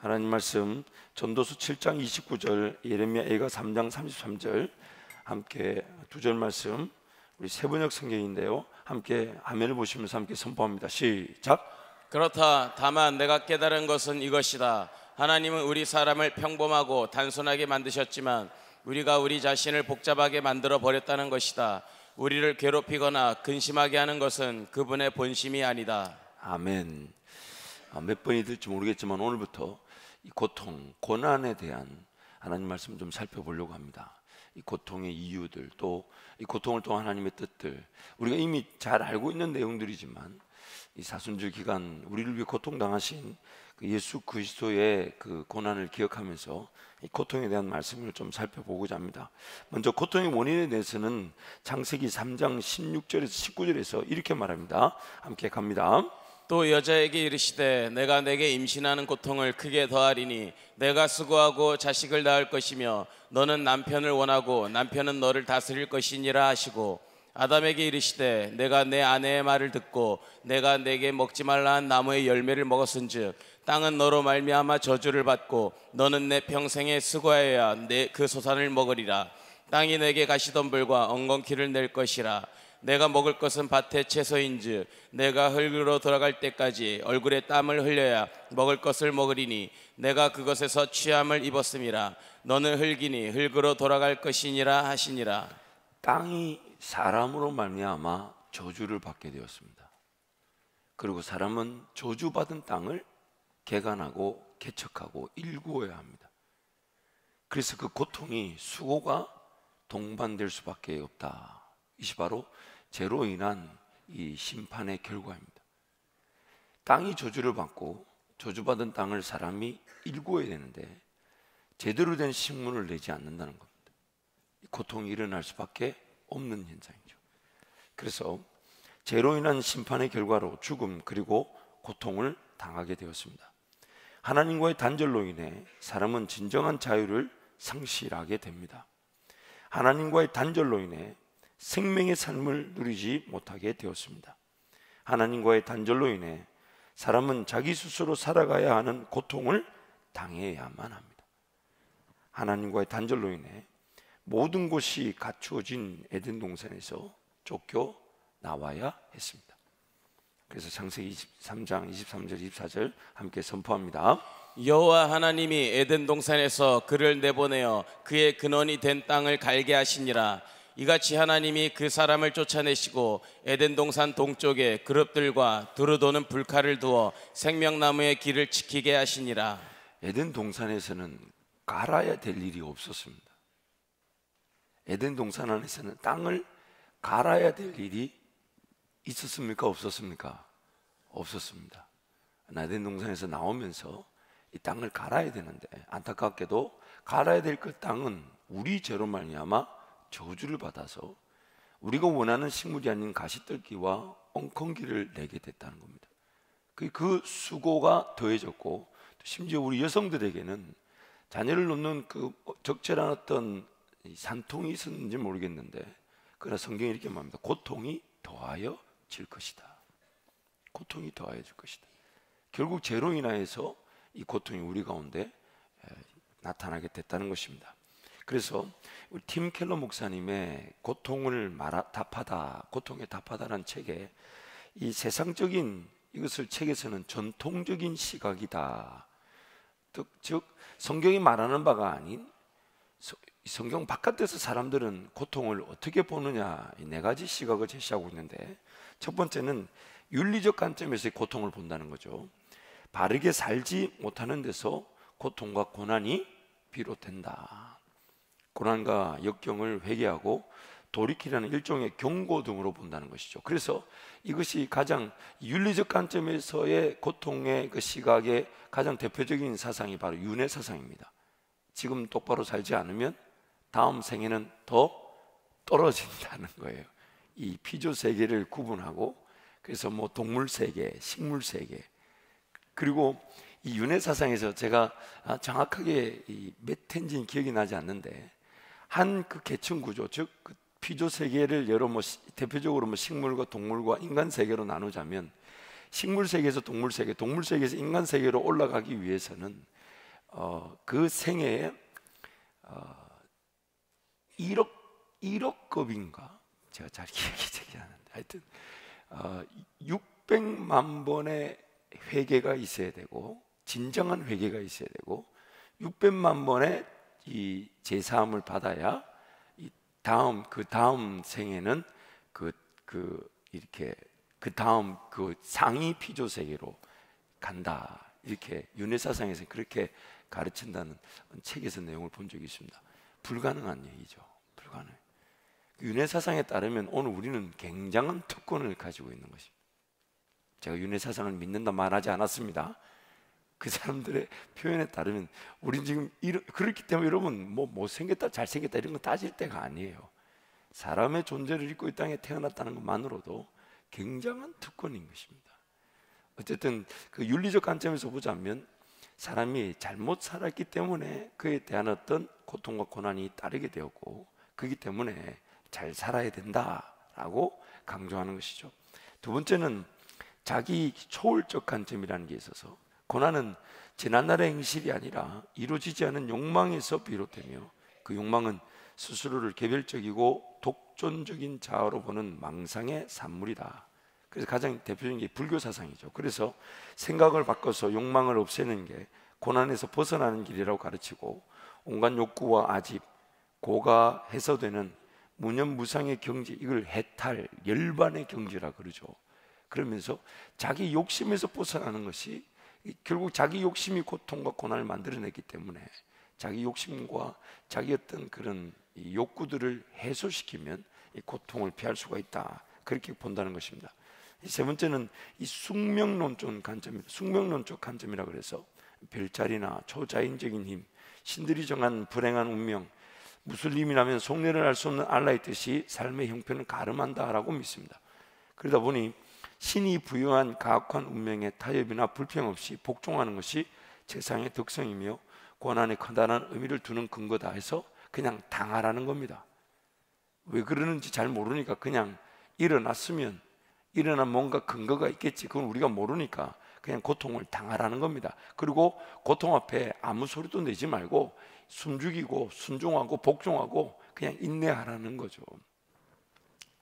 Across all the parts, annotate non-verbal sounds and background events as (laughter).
하나님 말씀 전도서 7장 29절 예레미야 애가 3장 33절 함께 두 절 말씀 우리 세번역 성경인데요. 함께 아멘을 보시면서 함께 선포합니다. 시작. 그렇다. 다만 내가 깨달은 것은 이것이다. 하나님은 우리 사람을 평범하고 단순하게 만드셨지만 우리가 우리 자신을 복잡하게 만들어 버렸다는 것이다. 우리를 괴롭히거나 근심하게 하는 것은 그분의 본심이 아니다. 아멘. 아, 몇 번이 될지 모르겠지만 오늘부터 이 고통, 고난에 대한 하나님 말씀 좀 살펴보려고 합니다. 이 고통의 이유들 또 이 고통을 통한 하나님의 뜻들 우리가 이미 잘 알고 있는 내용들이지만 이 사순절 기간 우리를 위해 고통 당하신 그 예수 그리스도의 그 고난을 기억하면서 이 고통에 대한 말씀을 좀 살펴보고자 합니다. 먼저 고통의 원인에 대해서는 창세기 3장 16절에서 19절에서 이렇게 말합니다. 함께 갑니다. 또 여자에게 이르시되 내가 내게 임신하는 고통을 크게 더하리니 내가 수고하고 자식을 낳을 것이며 너는 남편을 원하고 남편은 너를 다스릴 것이니라 하시고 아담에게 이르시되 내가 내 아내의 말을 듣고 내가 내게 먹지 말라 한 나무의 열매를 먹었은즉 땅은 너로 말미암아 저주를 받고 너는 내 평생에 수고하여야 내 그 소산을 먹으리라. 땅이 내게 가시덤불과 엉겅퀴를 낼 것이라 내가 먹을 것은 밭의 채소인즉 내가 흙으로 돌아갈 때까지 얼굴에 땀을 흘려야 먹을 것을 먹으리니 내가 그것에서 취함을 입었음이라 너는 흙이니 흙으로 돌아갈 것이니라 하시니라 땅이 사람으로 말미암아 저주를 받게 되었습니다. 그리고 사람은 저주받은 땅을 개간하고 개척하고 일구어야 합니다. 그래서 그 고통이 수고가 동반될 수밖에 없다. 이것이 바로 죄로 인한 이 심판의 결과입니다. 땅이 저주를 받고 저주받은 땅을 사람이 일구어야 되는데 제대로 된 식물을 내지 않는다는 겁니다. 고통이 일어날 수밖에 없는 현상이죠. 그래서 죄로 인한 심판의 결과로 죽음 그리고 고통을 당하게 되었습니다. 하나님과의 단절로 인해 사람은 진정한 자유를 상실하게 됩니다. 하나님과의 단절로 인해 생명의 삶을 누리지 못하게 되었습니다. 하나님과의 단절로 인해 사람은 자기 스스로 살아가야 하는 고통을 당해야만 합니다. 하나님과의 단절로 인해 모든 것이 갖추어진 에덴 동산에서 쫓겨 나와야 했습니다. 그래서 창세기 23장 23절 24절 함께 선포합니다. 여호와 하나님이 에덴 동산에서 그를 내보내어 그의 근원이 된 땅을 갈게 하시니라 이같이 하나님이 그 사람을 쫓아내시고 에덴 동산 동쪽에 그룹들과 두루도는 불칼을 두어 생명나무의 길을 지키게 하시니라 에덴 동산에서는 갈아야 될 일이 없었습니다. 에덴 동산 안에서는 땅을 갈아야 될 일이 있었습니까? 없었습니까? 없었습니다. 에덴 동산에서 나오면서 이 땅을 갈아야 되는데 안타깝게도 갈아야 될 그 땅은 우리 죄로 말미암아 저주를 받아서 우리가 원하는 식물이 아닌 가시떨기와 엉겅기를 내게 됐다는 겁니다. 그, 그 수고가 더해졌고 심지어 우리 여성들에게는 자녀를 놓는 그 적절한 어떤 산통이 있었는지 모르겠는데 그러나 성경이 이렇게 말합니다. 고통이 더하여 질 것이다. 고통이 더하여 질 것이다. 결국 죄로 인하여서 이 고통이 우리 가운데 나타나게 됐다는 것입니다. 그래서 우리 팀 켈러 목사님의 고통을 말하, 답하다, 고통에 답하다라는 책에 이 세상적인 이것을 책에서는 전통적인 시각이다. 즉 성경이 말하는 바가 아닌 성경 바깥에서 사람들은 고통을 어떻게 보느냐 네 가지 시각을 제시하고 있는데 첫 번째는 윤리적 관점에서의 고통을 본다는 거죠. 바르게 살지 못하는 데서 고통과 고난이 비롯된다. 고난과 역경을 회개하고 돌이키라는 일종의 경고 등으로 본다는 것이죠. 그래서 이것이 가장 윤리적 관점에서의 고통의 그 시각의 가장 대표적인 사상이 바로 윤회 사상입니다. 지금 똑바로 살지 않으면 다음 생에는 더 떨어진다는 거예요. 이 피조 세계를 구분하고 그래서 뭐 동물 세계, 식물 세계 그리고 이 윤회 사상에서 제가 아, 정확하게 몇 텐지는 기억이 나지 않는데 한 그 계층 구조 즉 그 피조 세계를 여러 뭐 대표적으로 뭐 식물과 동물과 인간 세계로 나누자면 식물 세계에서 동물 세계, 동물 세계에서 인간 세계로 올라가기 위해서는 어, 그 생애에 어, 1억 1억 급인가? 제가 잘 (laughs) 기억이 되지 않는데. 하여튼 어, 600만 번의 회개가 있어야 되고 진정한 회개가 있어야 되고 600만 번의 이 제사함을 받아야 이 다음 그 다음 생에는 그, 그 이렇게 그 다음 그 상위 피조 세계로 간다 이렇게 윤회 사상에서 그렇게 가르친다는 책에서 내용을 본 적이 있습니다. 불가능한 얘기죠. 불가능. 그 윤회 사상에 따르면 오늘 우리는 굉장한 특권을 가지고 있는 것입니다. 제가 윤회 사상을 믿는다 말하지 않았습니다. 그 사람들의 표현에 따르면 우린 지금 이러, 그렇기 때문에 여러분 뭐 못생겼다 잘생겼다 이런 거 따질 때가 아니에요. 사람의 존재를 잊고 이 땅에 태어났다는 것만으로도 굉장한 특권인 것입니다. 어쨌든 그 윤리적 관점에서 보자면 사람이 잘못 살았기 때문에 그에 대한 어떤 고통과 고난이 따르게 되었고 그렇기 때문에 잘 살아야 된다라고 강조하는 것이죠. 두 번째는 자기 초월적 관점이라는 게 있어서 고난은 지난날의 행실이 아니라 이루어지지 않은 욕망에서 비롯되며 그 욕망은 스스로를 개별적이고 독존적인 자아로 보는 망상의 산물이다. 그래서 가장 대표적인 게 불교 사상이죠. 그래서 생각을 바꿔서 욕망을 없애는 게 고난에서 벗어나는 길이라고 가르치고 온갖 욕구와 아집, 고가 해소되는 무념무상의 경지 이걸 해탈, 열반의 경지라 그러죠. 그러면서 자기 욕심에서 벗어나는 것이 결국 자기 욕심이 고통과 고난을 만들어냈기 때문에 자기 욕심과 자기 어떤 그런 욕구들을 해소시키면 이 고통을 피할 수가 있다. 그렇게 본다는 것입니다. 세 번째는 이 숙명론적 관점입니다. 숙명론적 관점이라 그래서 별자리나 초자연적인 힘, 신들이 정한 불행한 운명, 무슬림이라면 속내를 알 수 없는 알라의 뜻이 삶의 형편을 가름한다라고 믿습니다. 그러다 보니 신이 부여한 가혹한 운명에 타협이나 불평 없이 복종하는 것이 세상의 덕성이며 고난에 커다란 의미를 두는 근거다 해서 그냥 당하라는 겁니다. 왜 그러는지 잘 모르니까 그냥 일어났으면 일어난 뭔가 근거가 있겠지. 그건 우리가 모르니까 그냥 고통을 당하라는 겁니다. 그리고 고통 앞에 아무 소리도 내지 말고 숨죽이고 순종하고 복종하고 그냥 인내하라는 거죠.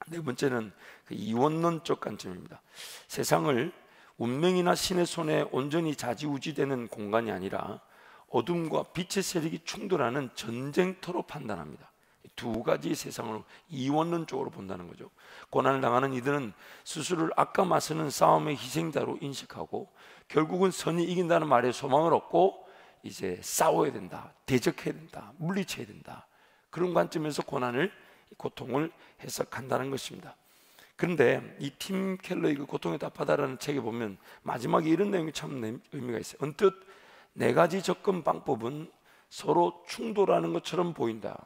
네 번째는 그 이원론적 관점입니다. 세상을 운명이나 신의 손에 온전히 자지우지되는 공간이 아니라 어둠과 빛의 세력이 충돌하는 전쟁터로 판단합니다. 두 가지 세상으로 이원론적으로 본다는 거죠. 고난을 당하는 이들은 스스로를 아까 맞서는 싸움의 희생자로 인식하고 결국은 선이 이긴다는 말에 소망을 얻고 이제 싸워야 된다, 대적해야 된다, 물리쳐야 된다. 그런 관점에서 고난을 고통을 해석한다는 것입니다. 그런데 이 팀 켈러의 그 고통의 답하다라는 책에 보면 마지막에 이런 내용이 참 의미가 있어요. 언뜻 네 가지 접근 방법은 서로 충돌하는 것처럼 보인다.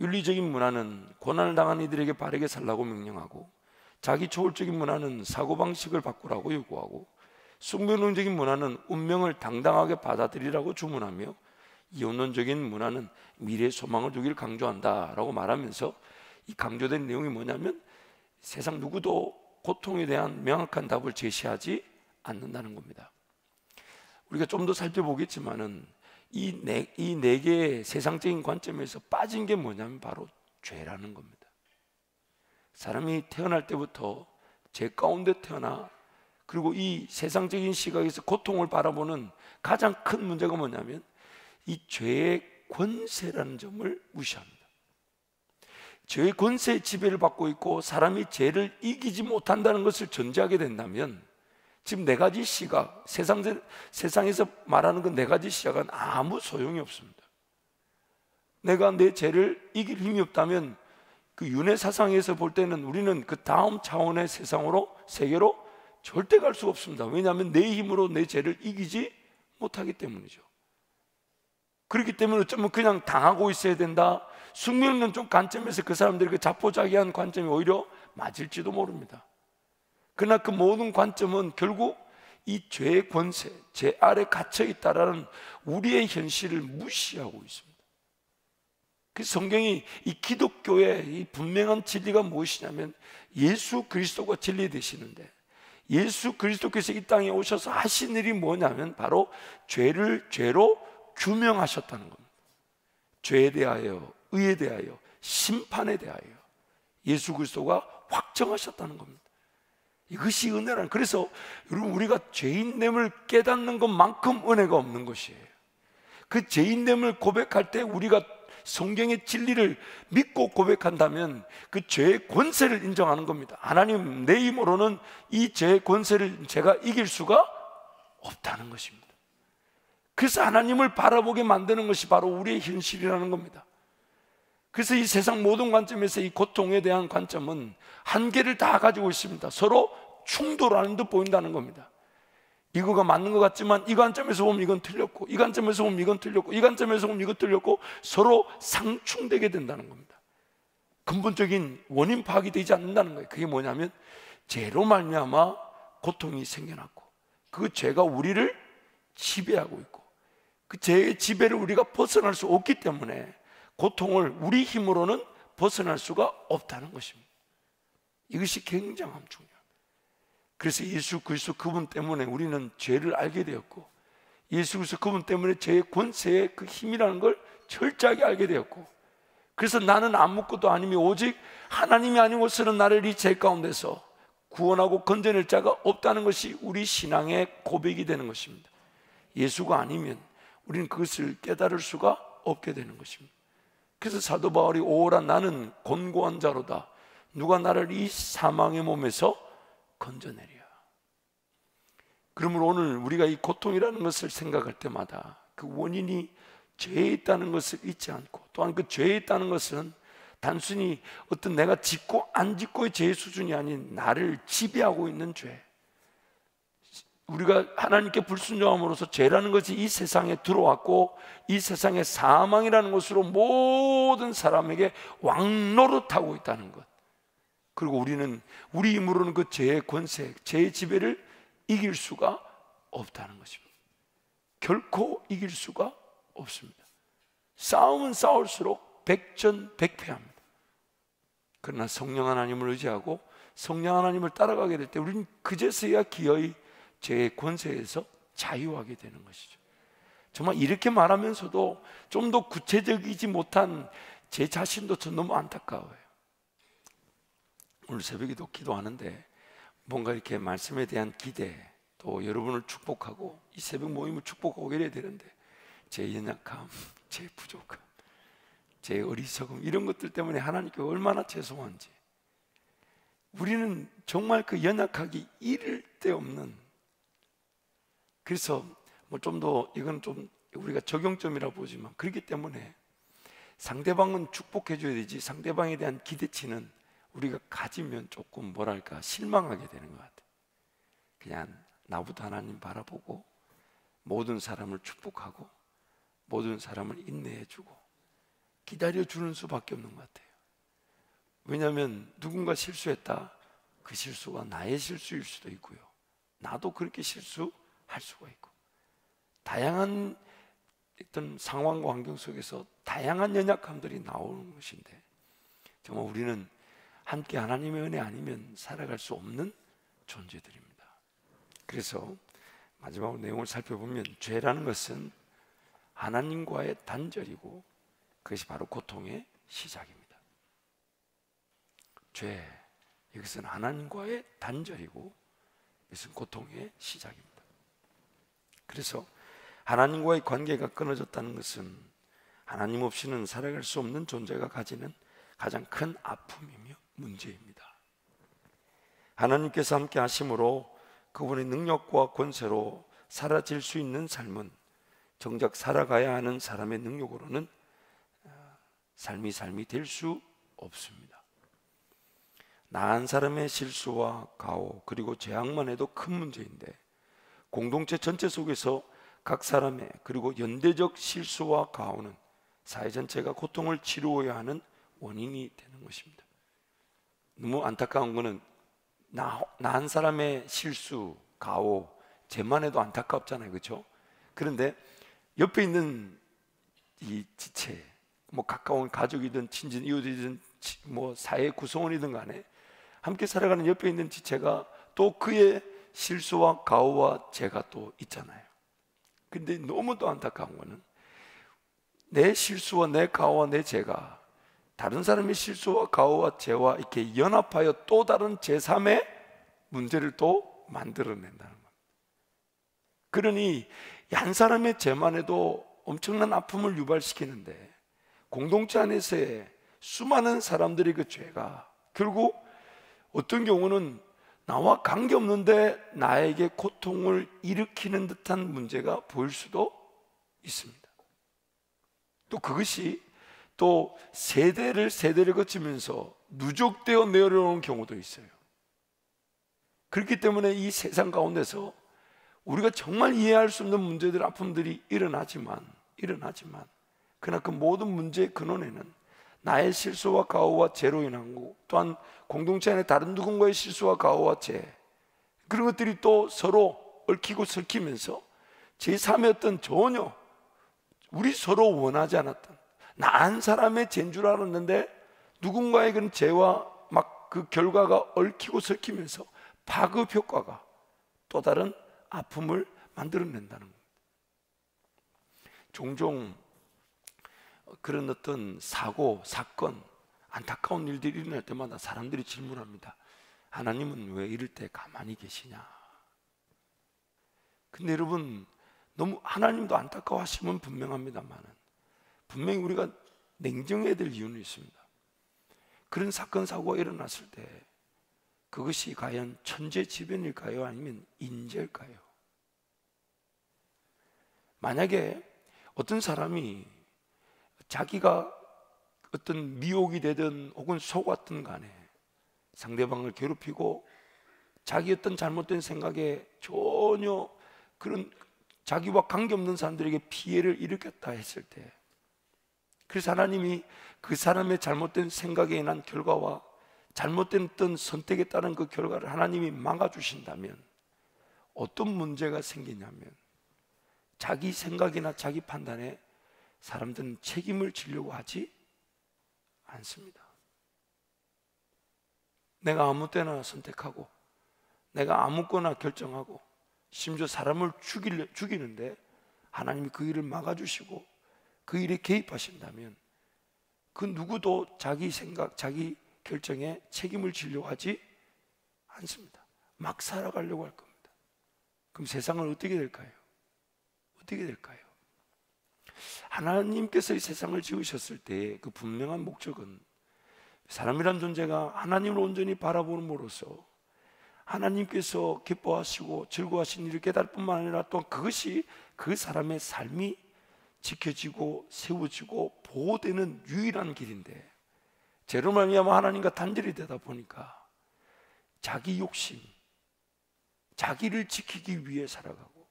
윤리적인 문화는 고난을 당한 이들에게 바르게 살라고 명령하고 자기 초월적인 문화는 사고방식을 바꾸라고 요구하고 숙명론적인 문화는 운명을 당당하게 받아들이라고 주문하며 이혼론적인 문화는 미래 소망을 두기를 강조한다라고 말하면서 이 강조된 내용이 뭐냐면 세상 누구도 고통에 대한 명확한 답을 제시하지 않는다는 겁니다. 우리가 좀 더 살펴보겠지만은 이네 이 네 개의 세상적인 관점에서 빠진 게 뭐냐면 바로 죄라는 겁니다. 사람이 태어날 때부터 죄 가운데 태어나 그리고 이 세상적인 시각에서 고통을 바라보는 가장 큰 문제가 뭐냐면 이 죄의 권세라는 점을 무시합니다. 죄의 권세의 지배를 받고 있고 사람이 죄를 이기지 못한다는 것을 전제하게 된다면 지금 네 가지 시각, 세상, 세상에서 말하는 그 네 가지 시각은 아무 소용이 없습니다. 내가 내 죄를 이길 힘이 없다면 그 윤회 사상에서 볼 때는 우리는 그 다음 차원의 세상으로, 세계로 절대 갈 수가 없습니다. 왜냐하면 내 힘으로 내 죄를 이기지 못하기 때문이죠. 그렇기 때문에 어쩌면 그냥 당하고 있어야 된다. 숙명론적 관점에서 그 사람들이 그 자포자기한 관점이 오히려 맞을지도 모릅니다. 그러나 그 모든 관점은 결국 이 죄의 권세, 죄 아래 갇혀 있다라는 우리의 현실을 무시하고 있습니다. 그 성경이 이 기독교의 이 분명한 진리가 무엇이냐면 예수 그리스도가 진리 되시는데 예수 그리스도께서 이 땅에 오셔서 하신 일이 뭐냐면 바로 죄를 죄로 규명하셨다는 겁니다. 죄에 대하여, 의에 대하여, 심판에 대하여 예수 그리스도가 확정하셨다는 겁니다. 이것이 은혜라는 그래서 여러분 우리가 죄인됨을 깨닫는 것만큼 은혜가 없는 것이에요. 그 죄인됨을 고백할 때 우리가 성경의 진리를 믿고 고백한다면 그 죄의 권세를 인정하는 겁니다. 하나님 내 힘으로는 이 죄의 권세를 제가 이길 수가 없다는 것입니다. 그래서 하나님을 바라보게 만드는 것이 바로 우리의 현실이라는 겁니다. 그래서 이 세상 모든 관점에서 이 고통에 대한 관점은 한계를 다 가지고 있습니다. 서로 충돌하는 듯 보인다는 겁니다. 이거가 맞는 것 같지만 이 관점에서 보면 이건 틀렸고 이 관점에서 보면 이건 틀렸고 이 관점에서 보면 이건 틀렸고 서로 상충되게 된다는 겁니다. 근본적인 원인 파악이 되지 않는다는 거예요. 그게 뭐냐면 죄로 말미암아 고통이 생겨났고 그 죄가 우리를 지배하고 있고 그 죄의 지배를 우리가 벗어날 수 없기 때문에 고통을 우리 힘으로는 벗어날 수가 없다는 것입니다. 이것이 굉장한 중요합니다. 그래서 예수 그리스도 그분 때문에 우리는 죄를 알게 되었고 예수 그리스도 그분 때문에 죄의 권세의 그 힘이라는 걸 철저하게 알게 되었고 그래서 나는 아무것도 아니며 오직 하나님이 아니고서는 나를 이 죄 가운데서 구원하고 건져낼 자가 없다는 것이 우리 신앙의 고백이 되는 것입니다. 예수가 아니면 우리는 그것을 깨달을 수가 없게 되는 것입니다. 그래서 사도 바울이 오라 나는 곤고한 자로다. 누가 나를 이 사망의 몸에서 건져내랴. 그러므로 오늘 우리가 이 고통이라는 것을 생각할 때마다 그 원인이 죄에 있다는 것을 잊지 않고 또한 그 죄에 있다는 것은 단순히 어떤 내가 짓고 안 짓고의 죄의 수준이 아닌 나를 지배하고 있는 죄. 우리가 하나님께 불순종함으로써 죄라는 것이 이 세상에 들어왔고 이 세상의 사망이라는 것으로 모든 사람에게 왕노릇하고 있다는 것. 그리고 우리는 우리 힘으로는 그 죄의 권세, 죄의 지배를 이길 수가 없다는 것입니다. 결코 이길 수가 없습니다. 싸움은 싸울수록 백전백패합니다. 그러나 성령 하나님을 의지하고 성령 하나님을 따라가게 될 때 우리는 그제서야 기어이 죄의 권세에서 자유하게 되는 것이죠. 정말 이렇게 말하면서도 좀 더 구체적이지 못한 제 자신도 전 너무 안타까워요. 오늘 새벽에도 기도하는데 뭔가 이렇게 말씀에 대한 기대 또 여러분을 축복하고 이 새벽 모임을 축복하고 이래야 되는데 제 연약함, (laughs) 제 부족함, 제 어리석음 이런 것들 때문에 하나님께 얼마나 죄송한지 우리는 정말 그 연약하기 이를 데 없는 그래서 뭐 좀 더 이건 좀 우리가 적용점이라 보지만 그렇기 때문에 상대방은 축복해 줘야 되지 상대방에 대한 기대치는 우리가 가지면 조금 뭐랄까 실망하게 되는 것 같아요. 그냥 나부터 하나님 바라보고 모든 사람을 축복하고 모든 사람을 인내해 주고 기다려 주는 수밖에 없는 것 같아요. 왜냐하면 누군가 실수했다. 그 실수가 나의 실수일 수도 있고요. 나도 그렇게 실수 할 수가 있고 다양한 어떤 상황과 환경 속에서 다양한 연약함들이 나오는 것인데 정말 우리는 함께 하나님의 은혜 아니면 살아갈 수 없는 존재들입니다. 그래서 마지막 내용을 살펴보면 죄라는 것은 하나님과의 단절이고 그것이 바로 고통의 시작입니다. 죄 이것은 하나님과의 단절이고 이것은 고통의 시작입니다. 그래서 하나님과의 관계가 끊어졌다는 것은 하나님 없이는 살아갈 수 없는 존재가 가지는 가장 큰 아픔이며 문제입니다. 하나님께서 함께 하심으로 그분의 능력과 권세로 사라질 수 있는 삶은 정작 살아가야 하는 사람의 능력으로는 어, 삶이 삶이 될 수 없습니다. 나 한 사람의 실수와 가오 그리고 죄악만 해도 큰 문제인데 공동체 전체 속에서 각 사람의 그리고 연대적 실수와 가오는 사회 전체가 고통을 치루어야 하는 원인이 되는 것입니다. 너무 안타까운 것은 나 한 사람의 실수, 가오, 제만 해도 안타깝잖아요, 그렇죠? 그런데 옆에 있는 이 지체, 뭐 가까운 가족이든 친진 이웃이든 뭐 사회 구성원이든 간에 함께 살아가는 옆에 있는 지체가 또 그의 실수와 가오와 죄가 또 있잖아요. 근데 너무 또 안타까운 거는 내 실수와 내 가오와 내 죄가 다른 사람의 실수와 가오와 죄와 이렇게 연합하여 또 다른 제3의 문제를 또 만들어낸다는 겁니다. 그러니 한 사람의 죄만 해도 엄청난 아픔을 유발시키는데 공동체 안에서의 수많은 사람들의 그 죄가 결국 어떤 경우는 나와 관계없는데 나에게 고통을 일으키는 듯한 문제가 보일 수도 있습니다. 또 그것이 또 세대를 세대를 거치면서 누적되어 내려오는 경우도 있어요. 그렇기 때문에 이 세상 가운데서 우리가 정말 이해할 수 없는 문제들, 아픔들이 일어나지만, 일어나지만, 그러나 그 모든 문제의 근원에는 나의 실수와 가오와 죄로 인한 거, 또한 공동체 안에 다른 누군가의 실수와 가오와 죄, 그런 것들이 또 서로 얽히고 설키면서 제3의 어떤 전혀 우리 서로 원하지 않았던 나 한 사람의 죄인 줄 알았는데 누군가의 그런 죄와 막 그 결과가 얽히고 설키면서 파급 효과가 또 다른 아픔을 만들어낸다는 겁니다. 종종 그런 어떤 사고, 사건, 안타까운 일들이 일어날 때마다 사람들이 질문합니다. 하나님은 왜 이럴 때 가만히 계시냐? 근데 여러분, 너무 하나님도 안타까워하시면 분명합니다만은 분명히 우리가 냉정해야 될 이유는 있습니다. 그런 사건 사고가 일어났을 때 그것이 과연 천재지변일까요? 아니면 인재일까요? 만약에 어떤 사람이 자기가 어떤 미혹이 되든 혹은 속았든 간에 상대방을 괴롭히고 자기 어떤 잘못된 생각에 전혀 그런 자기와 관계없는 사람들에게 피해를 일으켰다 했을 때 그래서 하나님이 그 사람의 잘못된 생각에 인한 결과와 잘못된 어떤 선택에 따른 그 결과를 하나님이 막아주신다면 어떤 문제가 생기냐면 자기 생각이나 자기 판단에 사람들은 책임을 지려고 하지 않습니다. 내가 아무 때나 선택하고 내가 아무거나 결정하고 심지어 사람을 죽이려, 죽이는데 하나님이 그 일을 막아주시고 그 일에 개입하신다면 그 누구도 자기 생각, 자기 결정에 책임을 지려고 하지 않습니다. 막 살아가려고 할 겁니다. 그럼 세상은 어떻게 될까요? 어떻게 될까요? 하나님께서 이 세상을 지으셨을 때 그 분명한 목적은 사람이란 존재가 하나님을 온전히 바라보는으로써 하나님께서 기뻐하시고 즐거워하신 일을 깨달을 뿐만 아니라 또 그것이 그 사람의 삶이 지켜지고 세워지고 보호되는 유일한 길인데 죄로 말미암아 하나님과 단절이 되다 보니까 자기 욕심, 자기를 지키기 위해 살아가고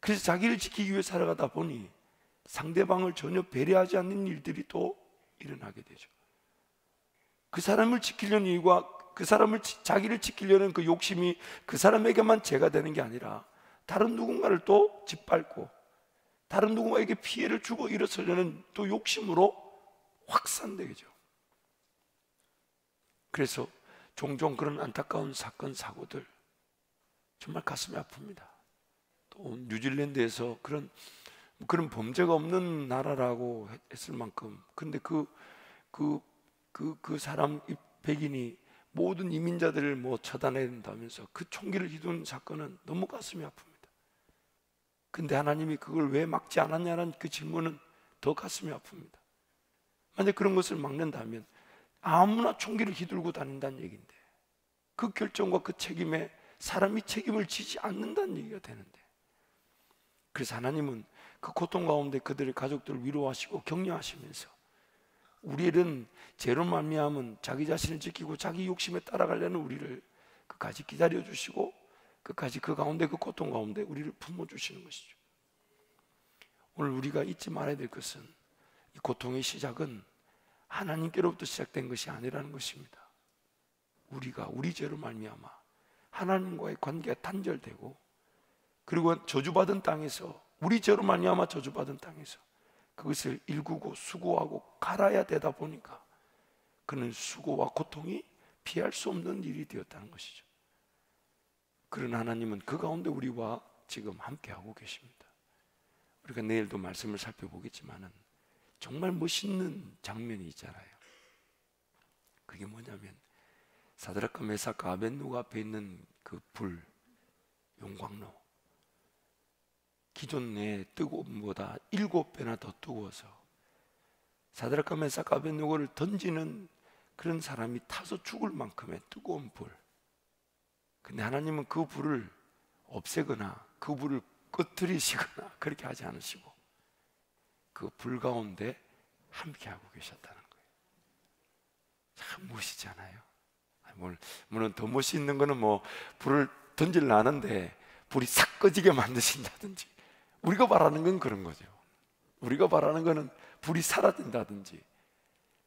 그래서 자기를 지키기 위해 살아가다 보니 상대방을 전혀 배려하지 않는 일들이 또 일어나게 되죠. 그 사람을 지키려는 일과 그 사람을 자기를 지키려는 그 욕심이 그 사람에게만 죄가 되는 게 아니라 다른 누군가를 또 짓밟고 다른 누군가에게 피해를 주고 일어서려는 또 욕심으로 확산되죠. 그래서 종종 그런 안타까운 사건 사고들 정말 가슴이 아픕니다. 또 뉴질랜드에서 그런 그런 범죄가 없는 나라라고 했을 만큼 근데 그 그 그, 그 사람 백인이 모든 이민자들을 뭐 처단해야 된다면서 그 총기를 휘둔 사건은 너무 가슴이 아픕니다. 근데 하나님이 그걸 왜 막지 않았냐는 그 질문은 더 가슴이 아픕니다. 만약 그런 것을 막는다면 아무나 총기를 휘둘고 다닌다는 얘기인데 그 결정과 그 책임에 사람이 책임을 지지 않는다는 얘기가 되는데 그래서 하나님은 그 고통 가운데 그들의 가족들을 위로하시고 격려하시면서 우리는 죄로 말미암은 자기 자신을 지키고 자기 욕심에 따라가려는 우리를 끝까지 기다려 주시고 끝까지 그 가운데 그 고통 가운데 우리를 품어 주시는 것이죠. 오늘 우리가 잊지 말아야 될 것은 이 고통의 시작은 하나님께로부터 시작된 것이 아니라는 것입니다. 우리가 우리 죄로 말미암아 하나님과의 관계가 단절되고 그리고 저주받은 땅에서 우리 죄로 말미암아 저주받은 땅에서 그것을 일구고 수고하고 갈아야 되다 보니까 그는 수고와 고통이 피할 수 없는 일이 되었다는 것이죠. 그런 하나님은 그 가운데 우리와 지금 함께하고 계십니다. 우리가 내일도 말씀을 살펴보겠지만은 정말 멋있는 장면이 있잖아요. 그게 뭐냐면 사드락과 메사카 아벤누가 앞에 있는 그 불, 용광로 기존의 뜨거움보다 일곱 배나 더 뜨거워서 사드락과 메사카 아벤누고를 던지는 그런 사람이 타서 죽을 만큼의 뜨거운 불. 근데 하나님은 그 불을 없애거나 그 불을 꺼트리시거나 (laughs) 그렇게 하지 않으시고 그 불 가운데 함께하고 계셨다는 거예요. 참 멋있잖아요. 물론 더 멋있는 거는 뭐 불을 던질 나는데 불이 싹 꺼지게 (laughs) 만드신다든지 우리가 바라는 건 그런 거죠. 우리가 바라는 거는 불이 사라진다든지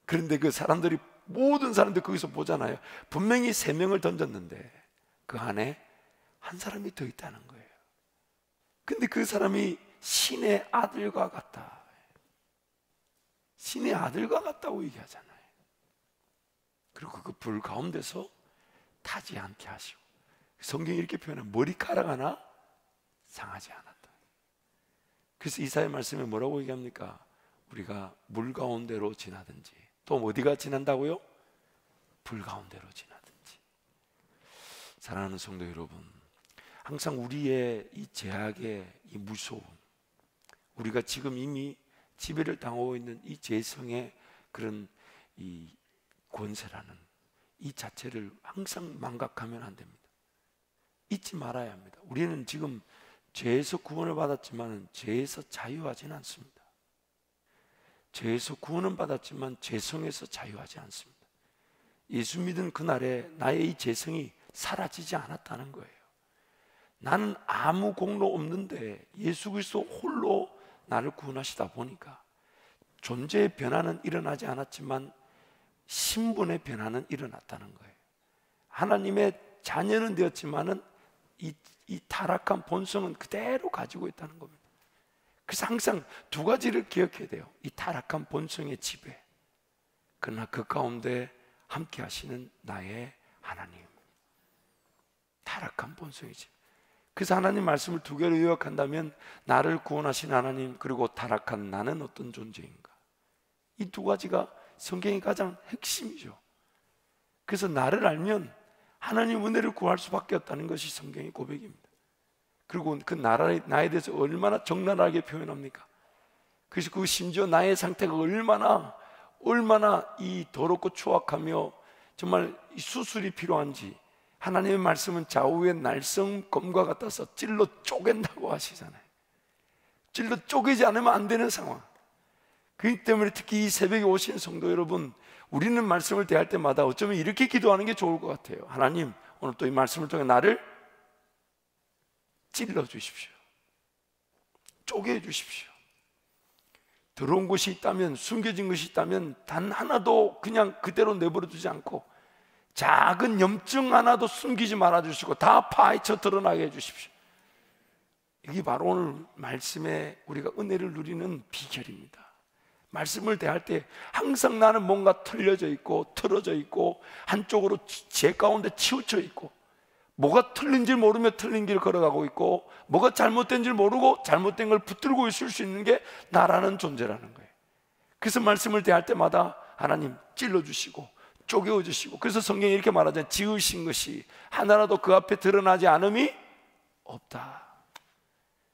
그런데 그 사람들이 모든 사람들 거기서 보잖아요. 분명히 세 명을 던졌는데 그 안에 한 사람이 더 있다는 거예요. 근데 그 사람이 신의 아들과 같다. 신의 아들과 같다고 얘기하잖아요. 그리고 그 불 가운데서 타지 않게 하시고 성경이 이렇게 표현해 머리카락 하나 상하지 않았다. 그래서 이사의 말씀에 뭐라고 얘기합니까? 우리가 물 가운데로 지나든지 또 어디가 지난다고요? 불 가운데로 지나든지 사랑하는 성도 여러분 항상 우리의 이 제약의 이 무서움 우리가 지금 이미 지배를 당하고 있는 이 재성의 그런 이 권세라는 이 자체를 항상 망각하면 안 됩니다. 잊지 말아야 합니다. 우리는 지금 죄에서 구원을 받았지만 죄에서 자유하지는 않습니다. 죄에서 구원은 받았지만 죄성에서 자유하지 않습니다. 예수 믿은 그날에 나의 이 죄성이 사라지지 않았다는 거예요. 나는 아무 공로 없는데 예수 그리스도 홀로 나를 구원하시다 보니까 존재의 변화는 일어나지 않았지만 신분의 변화는 일어났다는 거예요. 하나님의 자녀는 되었지만은 이, 이 타락한 본성은 그대로 가지고 있다는 겁니다. 그래서 항상 두 가지를 기억해야 돼요. 이 타락한 본성의 지배. 그러나 그 가운데 함께 하시는 나의 하나님. 타락한 본성의 지배. 그래서 하나님 말씀을 두 개로 요약한다면 나를 구원하신 하나님 그리고 타락한 나는 어떤 존재인가. 이 두 가지가 성경의 가장 핵심이죠. 그래서 나를 알면 하나님 은혜를 구할 수밖에 없다는 것이 성경의 고백입니다. 그리고 그 나라의, 나에 대해서 얼마나 적나라하게 표현합니까? 그래서 그 심지어 나의 상태가 얼마나 얼마나 이 더럽고 추악하며 정말 수술이 필요한지 하나님의 말씀은 좌우의 날성검과 같아서 찔러 쪼갠다고 하시잖아요. 찔러 쪼개지 않으면 안 되는 상황. 그렇기 때문에 특히 이 새벽에 오신 성도 여러분, 우리는 말씀을 대할 때마다 어쩌면 이렇게 기도하는 게 좋을 것 같아요. 하나님, 오늘 또 이 말씀을 통해 나를 찔러 주십시오. 쪼개 주십시오. 들어온 것이 있다면, 숨겨진 것이 있다면, 단 하나도 그냥 그대로 내버려 두지 않고, 작은 염증 하나도 숨기지 말아 주시고, 다 파헤쳐 드러나게 해 주십시오. 이게 바로 오늘 말씀에 우리가 은혜를 누리는 비결입니다. 말씀을 대할 때 항상 나는 뭔가 틀려져 있고 틀어져 있고 한쪽으로 제 가운데 치우쳐 있고 뭐가 틀린 줄 모르며 틀린 길을 걸어가고 있고 뭐가 잘못된 줄 모르고 잘못된 걸 붙들고 있을 수 있는 게 나라는 존재라는 거예요. 그래서 말씀을 대할 때마다 하나님 찔러 주시고 쪼개어 주시고 그래서 성경이 이렇게 말하잖아요. 지으신 것이 하나라도 그 앞에 드러나지 않음이 없다.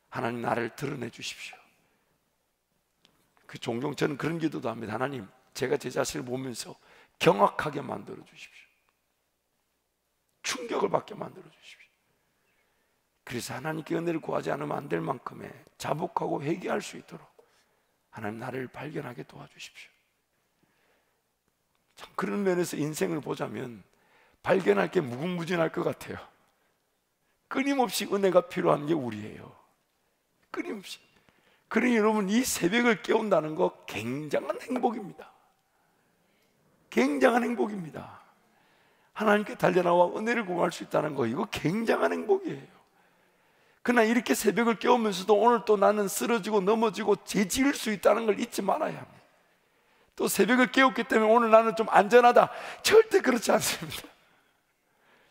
하나님 나를 드러내 주십시오. 그 종종 저는 그런 기도도 합니다. 하나님, 제가 제 자신을 보면서 경악하게 만들어 주십시오. 충격을 받게 만들어 주십시오. 그래서 하나님께 은혜를 구하지 않으면 안 될 만큼의 자복하고 회개할 수 있도록 하나님 나를 발견하게 도와주십시오. 참 그런 면에서 인생을 보자면 발견할 게 무궁무진할 것 같아요. 끊임없이 은혜가 필요한 게 우리예요. 끊임없이. 그러니 여러분 이 새벽을 깨운다는 거 굉장한 행복입니다. 굉장한 행복입니다. 하나님께 달려나와 은혜를 구할 수 있다는 거 이거 굉장한 행복이에요. 그러나 이렇게 새벽을 깨우면서도 오늘 또 나는 쓰러지고 넘어지고 죄지을 수 있다는 걸 잊지 말아야 합니다. 또 새벽을 깨웠기 때문에 오늘 나는 좀 안전하다. 절대 그렇지 않습니다.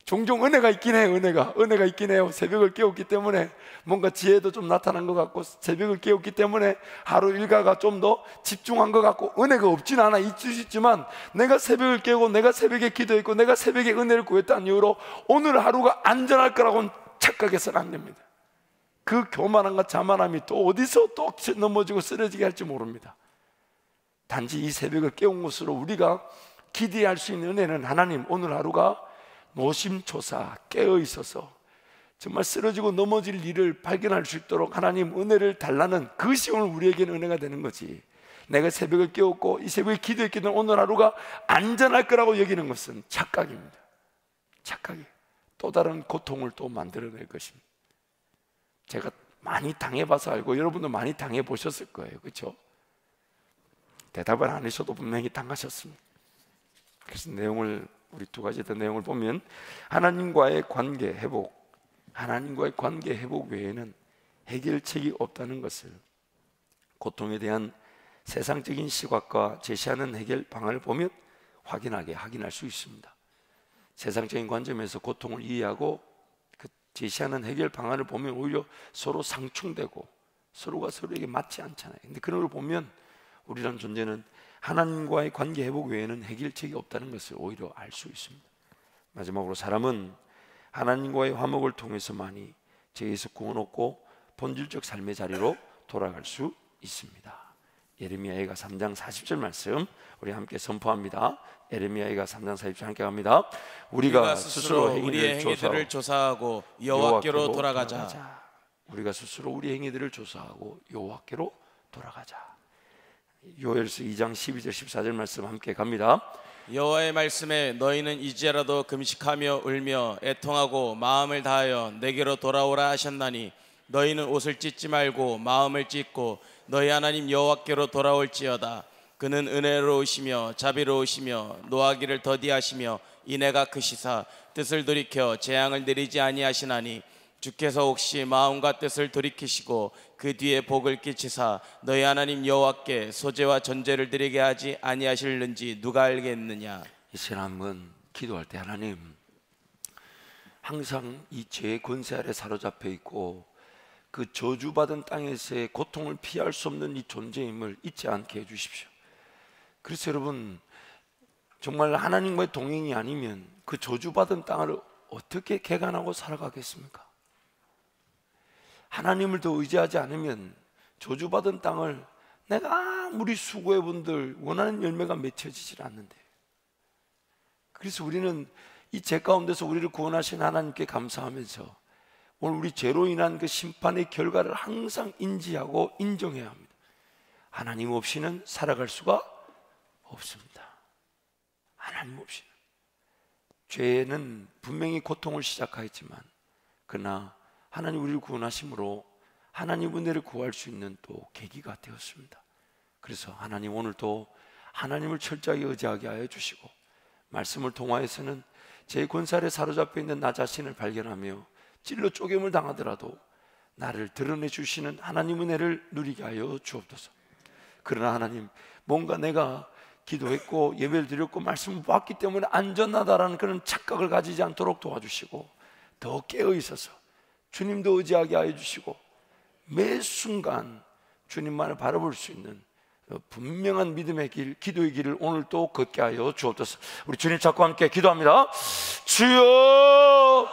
종종 은혜가 있긴 해요, 은혜가. 은혜가 있긴 해요. 새벽을 깨웠기 때문에 뭔가 지혜도 좀 나타난 것 같고, 새벽을 깨웠기 때문에 하루 일과가 좀 더 집중한 것 같고, 은혜가 없진 않아. 있지만, 내가 새벽을 깨고, 내가 새벽에 기도했고, 내가 새벽에 은혜를 구했다는 이유로 오늘 하루가 안전할 거라고는 착각해서는 안 됩니다. 그 교만함과 자만함이 또 어디서 또 넘어지고 쓰러지게 할지 모릅니다. 단지 이 새벽을 깨운 것으로 우리가 기대할 수 있는 은혜는 하나님 오늘 하루가 노심초사 깨어 있어서 정말 쓰러지고 넘어질 일을 발견할 수 있도록 하나님 은혜를 달라는 그것이 오늘 우리에게는 은혜가 되는 거지. 내가 새벽을 깨웠고 이 새벽에 기도했기 때문에 오늘 하루가 안전할 거라고 여기는 것은 착각입니다. 착각이 또 다른 고통을 또 만들어낼 것입니다. 제가 많이 당해봐서 알고 여러분도 많이 당해보셨을 거예요. 그렇죠? 대답을 안 하셔도 분명히 당하셨습니다. 그래서 내용을 우리 두 가지 더 내용을 보면 하나님과의 관계 회복, 하나님과의 관계 회복 외에는 해결책이 없다는 것을 고통에 대한 세상적인 시각과 제시하는 해결 방안을 보면 확인하게 확인할 수 있습니다. 세상적인 관점에서 고통을 이해하고 그 제시하는 해결 방안을 보면 오히려 서로 상충되고 서로가 서로에게 맞지 않잖아요. 근데 그런 걸 보면 우리란 존재는 하나님과의 관계 회복 외에는 해결책이 없다는 것을 오히려 알 수 있습니다. 마지막으로 사람은 하나님과의 화목을 통해서만이 죄에서 구원 얻고 본질적 삶의 자리로 돌아갈 수 있습니다. 예레미야가 3장 40절 말씀 우리 함께 선포합니다. 예레미야가 3장 40절 함께 갑니다. 우리가, 우리가 스스로 우리의 행위들을 조사하고 여호와께로 돌아가자. 우리가 스스로 우리 행위들을 조사하고 여호와께로 돌아가자. 요엘서 2장 12절 14절 말씀 함께 갑니다. 여호와의 말씀에 너희는 이제라도 금식하며 울며 애통하고 마음을 다하여 내게로 돌아오라 하셨나니 너희는 옷을 찢지 말고 마음을 찢고 너희 하나님 여호와께로 돌아올지어다 그는 은혜로우시며 자비로우시며 노하기를 더디하시며 인애가 크시사 뜻을 돌이켜 재앙을 내리지 아니하시나니 주께서 혹시 마음과 뜻을 돌이키시고 그 뒤에 복을 끼치사 너희 하나님 여호와께 소재와 전제를 드리게 하지 아니하실는지 누가 알겠느냐 이 사람은 기도할 때 하나님 항상 이 죄의 권세 아래 사로잡혀 있고 그 저주받은 땅에서의 고통을 피할 수 없는 이 존재임을 잊지 않게 해주십시오. 그래서 여러분 정말 하나님과의 동행이 아니면 그 저주받은 땅을 어떻게 개간하고 살아가겠습니까? 하나님을 더 의지하지 않으면 저주받은 땅을 내가 아무리 수고해 본들 원하는 열매가 맺혀지질 않는데 그래서 우리는 이 죄 가운데서 우리를 구원하신 하나님께 감사하면서 오늘 우리 죄로 인한 그 심판의 결과를 항상 인지하고 인정해야 합니다. 하나님 없이는 살아갈 수가 없습니다. 하나님 없이는 죄는 분명히 고통을 시작하였지만 그러나 하나님 우리를 구원하심으로 하나님 은혜를 구할 수 있는 또 계기가 되었습니다. 그래서 하나님 오늘도 하나님을 철저하게 의지하게 하여 주시고 말씀을 통하여서는 제 권살에 사로잡혀 있는 나 자신을 발견하며 찔러 쪼개을 당하더라도 나를 드러내 주시는 하나님 은혜를 누리게 하여 주옵소서. 그러나 하나님 뭔가 내가 기도했고 예배를 드렸고 말씀을 보았기 때문에 안전하다라는 그런 착각을 가지지 않도록 도와주시고 더 깨어 있어서 주님도 의지하게 하여 주시고 매 순간 주님만을 바라볼 수 있는 분명한 믿음의 길, 기도의 길을 오늘 또 걷게 하여 주옵소서. 우리 주님 찾고 함께 기도합니다. 주여,